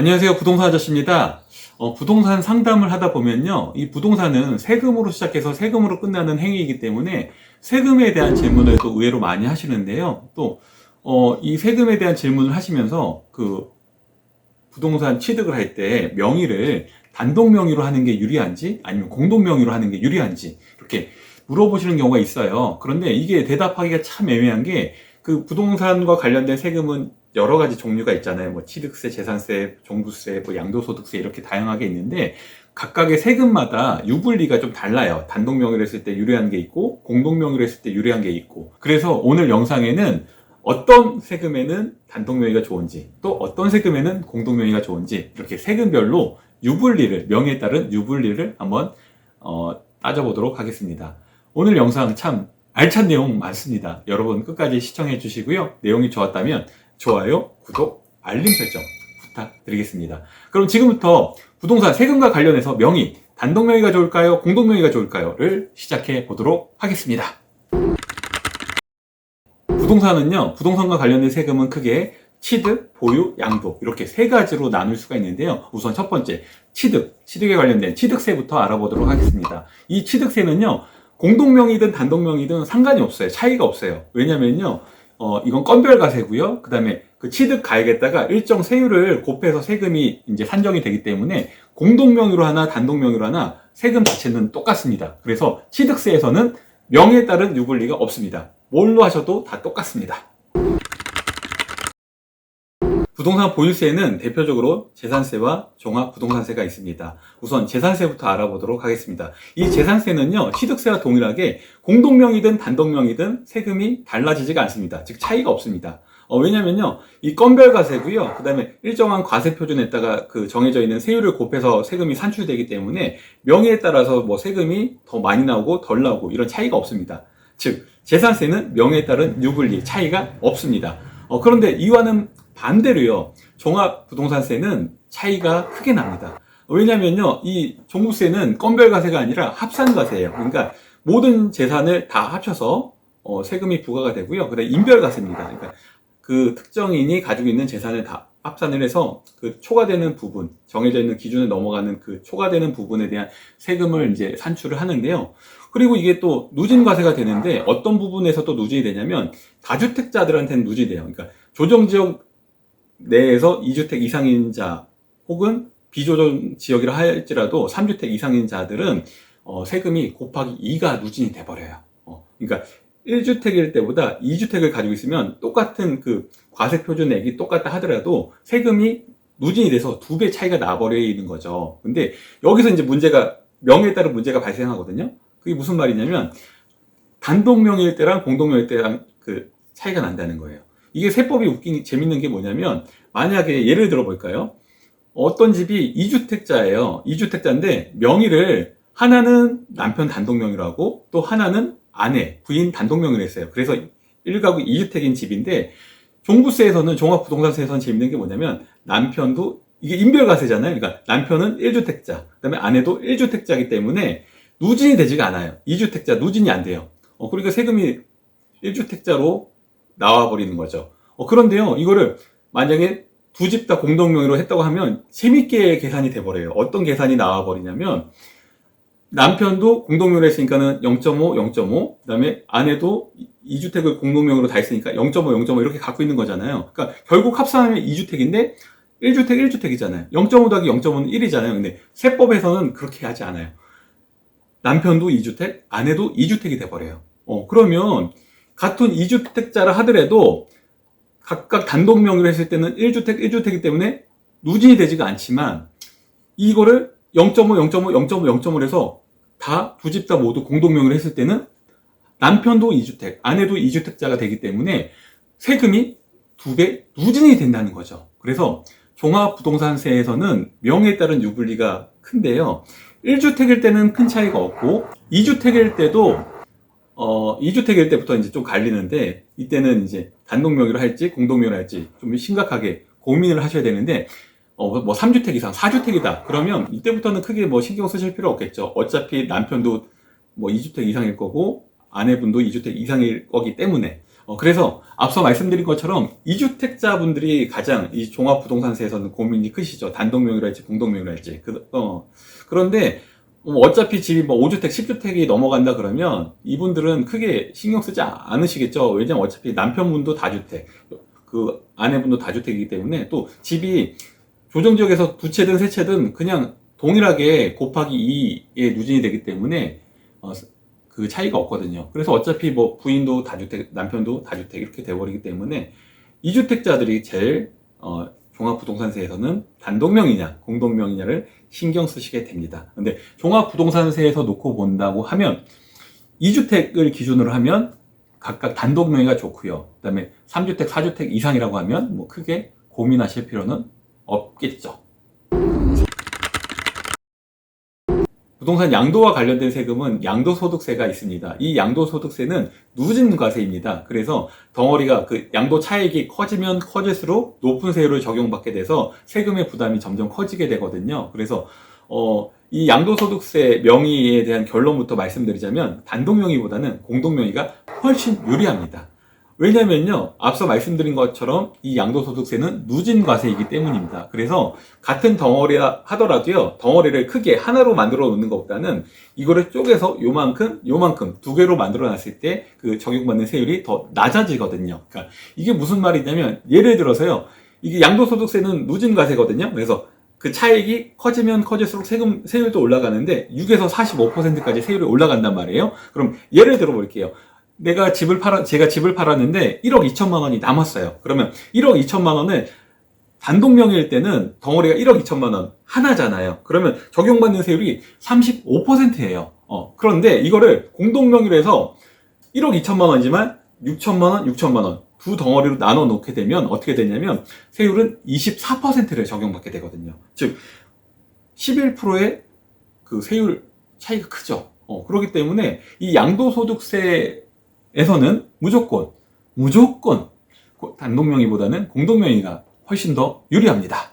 안녕하세요. 부동산 아저씨입니다. 어, 부동산 상담을 하다 보면요. 이 부동산은 세금으로 시작해서 세금으로 끝나는 행위이기 때문에 세금에 대한 질문을 또 의외로 많이 하시는데요. 또, 어, 이 세금에 대한 질문을 하시면서 그 부동산 취득을 할 때 명의를 단독 명의로 하는 게 유리한지 아니면 공동 명의로 하는 게 유리한지 이렇게 물어보시는 경우가 있어요. 그런데 이게 대답하기가 참 애매한 게 그 부동산과 관련된 세금은 여러 가지 종류가 있잖아요. 뭐 취득세, 재산세, 종부세, 뭐 양도소득세 이렇게 다양하게 있는데 각각의 세금마다 유불리가 좀 달라요. 단독 명의로 했을 때 유리한 게 있고 공동 명의로 했을 때 유리한 게 있고. 그래서 오늘 영상에는 어떤 세금에는 단독 명의가 좋은지 또 어떤 세금에는 공동 명의가 좋은지 이렇게 세금별로 유불리를 명의에 따른 유불리를 한번 어, 따져보도록 하겠습니다. 오늘 영상 참 알찬 내용 많습니다. 여러분 끝까지 시청해 주시고요. 내용이 좋았다면 좋아요, 구독, 알림 설정 부탁드리겠습니다. 그럼 지금부터 부동산 세금과 관련해서 명의, 단독 명의가 좋을까요? 공동 명의가 좋을까요?를 시작해 보도록 하겠습니다. 부동산은요, 부동산과 관련된 세금은 크게 취득, 보유, 양도 이렇게 세 가지로 나눌 수가 있는데요. 우선 첫 번째 취득, 취득에 관련된 취득세부터 알아보도록 하겠습니다. 이 취득세는요, 공동명의든 단독명의든 상관이 없어요. 차이가 없어요. 왜냐면요, 어, 이건 건별가세고요. 그 다음에 그 취득 가액에다가 일정 세율을 곱해서 세금이 이제 산정이 되기 때문에 공동 명의로 하나 단독 명의로 하나 세금 자체는 똑같습니다. 그래서 취득세에서는 명의에 따른 유불리가 없습니다. 뭘로 하셔도 다 똑같습니다. 부동산 보유세는 대표적으로 재산세와 종합부동산세가 있습니다. 우선 재산세부터 알아보도록 하겠습니다. 이 재산세는요, 취득세와 동일하게 공동명의든 단독명의든 세금이 달라지지가 않습니다. 즉, 차이가 없습니다. 어, 왜냐면요, 이 건별 과세고요, 그 다음에 일정한 과세 표준에다가 그 정해져 있는 세율을 곱해서 세금이 산출되기 때문에 명의에 따라서 뭐 세금이 더 많이 나오고 덜 나오고 이런 차이가 없습니다. 즉, 재산세는 명의에 따른 유불리 차이가 없습니다. 어, 그런데 이와는 반대로요, 종합 부동산세는 차이가 크게 납니다. 왜냐면요, 이 종부세는 건별 과세가 아니라 합산 과세예요. 그러니까 모든 재산을 다 합쳐서 어, 세금이 부과가 되고요. 그다음 인별 과세입니다. 그러니까 그 특정인이 가지고 있는 재산을 다 합산을 해서 그 초과되는 부분, 정해져 있는 기준을 넘어가는 그 초과되는 부분에 대한 세금을 이제 산출을 하는데요. 그리고 이게 또 누진 과세가 되는데 어떤 부분에서 또 누진이 되냐면 다주택자들한테는 누진이 돼요. 그러니까 조정 지역 내에서 2주택 이상인 자 혹은 비조정 지역이라 할지라도 3주택 이상인 자들은 어, 세금이 곱하기 2가 누진이 돼버려요. 어, 그러니까 1주택일 때보다 2주택을 가지고 있으면 똑같은 그 과세 표준액이 똑같다 하더라도 세금이 누진이 돼서 두 배 차이가 나버려 있는 거죠. 근데 여기서 이제 문제가 명의에 따른 문제가 발생하거든요. 그게 무슨 말이냐면 단독 명의일 때랑 공동 명의일 때랑 그 차이가 난다는 거예요. 이게 세법이 웃긴 재밌는 게 뭐냐면 만약에 예를 들어 볼까요? 어떤 집이 2주택자예요. 2주택자인데 명의를 하나는 남편 단독 명의로 하고 또 하나는 아내, 부인 단독 명의로 했어요. 그래서 1가구 2주택인 집인데 종부세에서는 종합부동산세에서는 재밌는 게 뭐냐면 남편도 이게 인별과세잖아요. 그러니까 남편은 1주택자, 그다음에 아내도 1주택자이기 때문에 누진이 되지가 않아요. 2주택자 누진이 안 돼요. 어, 그러니까 세금이 1주택자로 나와버리는 거죠. 어, 그런데요, 이거를 만약에 두 집 다 공동 명의로 했다고 하면 재밌게 계산이 돼버려요. 어떤 계산이 나와버리냐면 남편도 공동 명의로 했으니까는 0.5, 0.5, 그 다음에 아내도 2주택을 공동 명의로 다 했으니까 0.5, 0.5 이렇게 갖고 있는 거잖아요. 그러니까 결국 합산하면 2주택인데 1주택, 1주택이잖아요. 0.5 더하기 0.5는 1이잖아요. 근데 세법에서는 그렇게 하지 않아요. 남편도 2주택, 아내도 2주택이 돼버려요. 어, 그러면 같은 2주택자라 하더라도 각각 단독 명의로 했을 때는 1주택, 1주택이기 때문에 누진이 되지가 않지만 이거를 0.5, 0.5, 0.5, 0.5를 해서 다 두 집 다 모두 공동 명의로 했을 때는 남편도 2주택, 아내도 2주택자가 되기 때문에 세금이 두 배 누진이 된다는 거죠. 그래서 종합부동산세에서는 명의에 따른 유불리가 큰데요. 1주택일 때는 큰 차이가 없고 2주택일 때도 어, 2주택일 때부터 이제 좀 갈리는데, 이때는 이제 단독 명의로 할지, 공동 명의로 할지 좀 심각하게 고민을 하셔야 되는데, 어, 뭐 3주택 이상, 4주택이다. 그러면 이때부터는 크게 뭐 신경 쓰실 필요 없겠죠. 어차피 남편도 뭐 2주택 이상일 거고, 아내분도 2주택 이상일 거기 때문에. 어, 그래서 앞서 말씀드린 것처럼 이주택자분들이 가장 이 종합부동산세에서는 고민이 크시죠. 단독명의랄지 공동명의랄지. 그, 어, 그런데 뭐 어차피 집이 뭐 5주택, 10주택이 넘어간다 그러면 이분들은 크게 신경 쓰지 않으시겠죠. 왜냐면 어차피 남편분도 다주택, 그 아내분도 다주택이기 때문에 또 집이 조정지역에서 두 채든 세 채든 그냥 동일하게 곱하기 2의 누진이 되기 때문에 어, 그 차이가 없거든요. 그래서 어차피 뭐 부인도 다주택, 남편도 다주택 이렇게 돼버리기 때문에 이주택자들이 제일 어, 종합부동산세에서는 단독명이냐 공동명이냐를 신경 쓰시게 됩니다. 근데 종합부동산세에서 놓고 본다고 하면 2주택을 기준으로 하면 각각 단독명의가 좋고요. 그다음에 3주택, 4주택 이상이라고 하면 뭐 크게 고민하실 필요는 없겠죠. 부동산 양도와 관련된 세금은 양도소득세가 있습니다. 이 양도소득세는 누진과세입니다. 그래서 덩어리가 그 양도 차익이 커지면 커질수록 높은 세율을 적용받게 돼서 세금의 부담이 점점 커지게 되거든요. 그래서 어, 이 양도소득세 명의에 대한 결론부터 말씀드리자면 단독 명의보다는 공동 명의가 훨씬 유리합니다. 왜냐면요, 앞서 말씀드린 것처럼 이 양도소득세는 누진과세이기 때문입니다. 그래서 같은 덩어리라 하더라도요, 덩어리를 크게 하나로 만들어 놓는 것보다는 이거를 쪼개서 요만큼, 요만큼 두 개로 만들어 놨을 때 그 적용받는 세율이 더 낮아지거든요. 그러니까 이게 무슨 말이냐면, 예를 들어서요, 이게 양도소득세는 누진과세거든요. 그래서 그 차익이 커지면 커질수록 세금, 세율도 올라가는데 6에서 45%까지 세율이 올라간단 말이에요. 그럼 예를 들어 볼게요. 내가 집을 팔아, 제가 집을 팔았는데 1억 2천만 원이 남았어요. 그러면 1억 2천만 원을 단독 명의일 때는 덩어리가 1억 2천만 원 하나잖아요. 그러면 적용받는 세율이 35%예요. 어, 그런데 이거를 공동 명의로 해서 1억 2천만 원이지만 6천만 원, 6천만 원 두 덩어리로 나눠 놓게 되면 어떻게 되냐면 세율은 24%를 적용받게 되거든요. 즉 11%의 그 세율 차이가 크죠. 어, 그렇기 때문에 이 양도소득세 에서는 무조건 무조건 단독 명의보다는 공동 명의가 훨씬 더 유리합니다.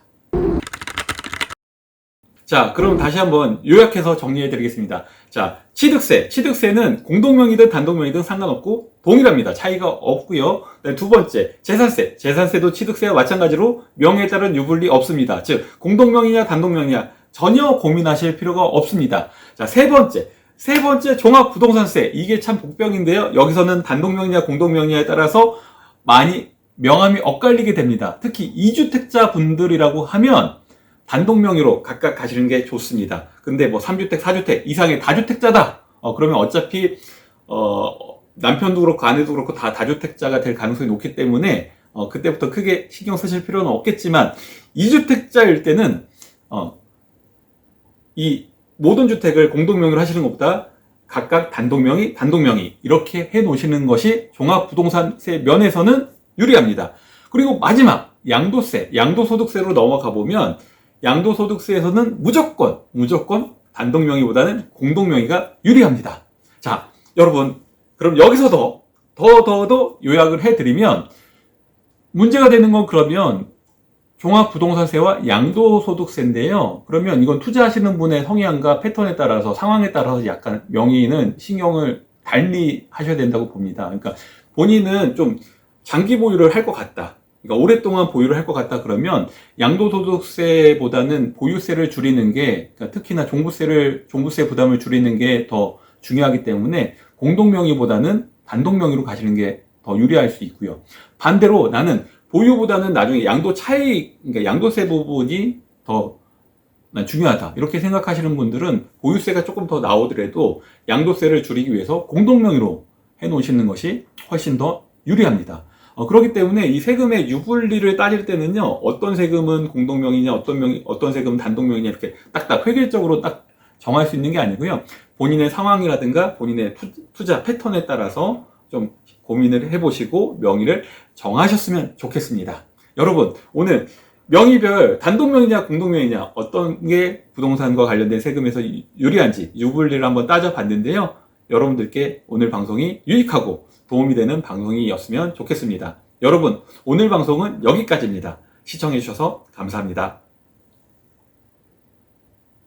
자, 그럼 다시 한번 요약해서 정리해 드리겠습니다. 자, 취득세. 취득세는 공동명의든 단독명의든 상관없고 동일합니다. 차이가 없고요. 네, 두 번째, 재산세. 재산세도 취득세와 마찬가지로 명의에 따른 유불리 없습니다. 즉, 공동명의냐 단독명의냐 전혀 고민하실 필요가 없습니다. 자, 세 번째, 세 번째 종합부동산세 이게 참 복병인데요. 여기서는 단독명의냐 공동명의냐에 따라서 많이 명함이 엇갈리게 됩니다. 특히 이주택자 분들이라고 하면 단독명의로 각각 가시는 게 좋습니다. 근데 뭐 3주택, 4주택 이상의 다주택자다. 어, 그러면 어차피 어, 남편도 그렇고 아내도 그렇고 다 다주택자가 될 가능성이 높기 때문에 어, 그때부터 크게 신경 쓰실 필요는 없겠지만 이주택자일 때는 어, 이 모든 주택을 공동명의로 하시는 것보다 각각 단독명의, 단독명의 이렇게 해 놓으시는 것이 종합부동산세 면에서는 유리합니다. 그리고 마지막 양도세, 양도소득세로 넘어가 보면 양도소득세에서는 무조건 무조건 단독명의보다는 공동명의가 유리합니다. 자, 여러분 그럼 여기서 더 더 더 더 요약을 해드리면 문제가 되는 건 그러면 종합부동산세와 양도소득세인데요. 그러면 이건 투자하시는 분의 성향과 패턴에 따라서 상황에 따라서 약간 명의는 신경을 달리 하셔야 된다고 봅니다. 그러니까 본인은 좀 장기 보유를 할 것 같다. 그러니까 오랫동안 보유를 할 것 같다 그러면 양도소득세보다는 보유세를 줄이는 게 그러니까 특히나 종부세를 종부세 부담을 줄이는 게 더 중요하기 때문에 공동명의보다는 단독명의로 가시는 게 더 유리할 수 있고요. 반대로 나는 보유보다는 나중에 양도 차이, 그러니까 양도세 부분이 더 중요하다. 이렇게 생각하시는 분들은 보유세가 조금 더 나오더라도 양도세를 줄이기 위해서 공동명의로 해 놓으시는 것이 훨씬 더 유리합니다. 어, 그렇기 때문에 이 세금의 유불리를 따질 때는요, 어떤 세금은 공동명의냐, 어떤 명, 어떤 세금은 단독명의냐, 이렇게 딱딱 획일적으로 딱 정할 수 있는 게 아니고요. 본인의 상황이라든가 본인의 투자 패턴에 따라서 좀 고민을 해보시고 명의를 정하셨으면 좋겠습니다. 여러분, 오늘 명의별 단독명의냐 공동명의냐 어떤 게 부동산과 관련된 세금에서 유리한지 유불리를 한번 따져봤는데요. 여러분들께 오늘 방송이 유익하고 도움이 되는 방송이었으면 좋겠습니다. 여러분, 오늘 방송은 여기까지입니다. 시청해주셔서 감사합니다.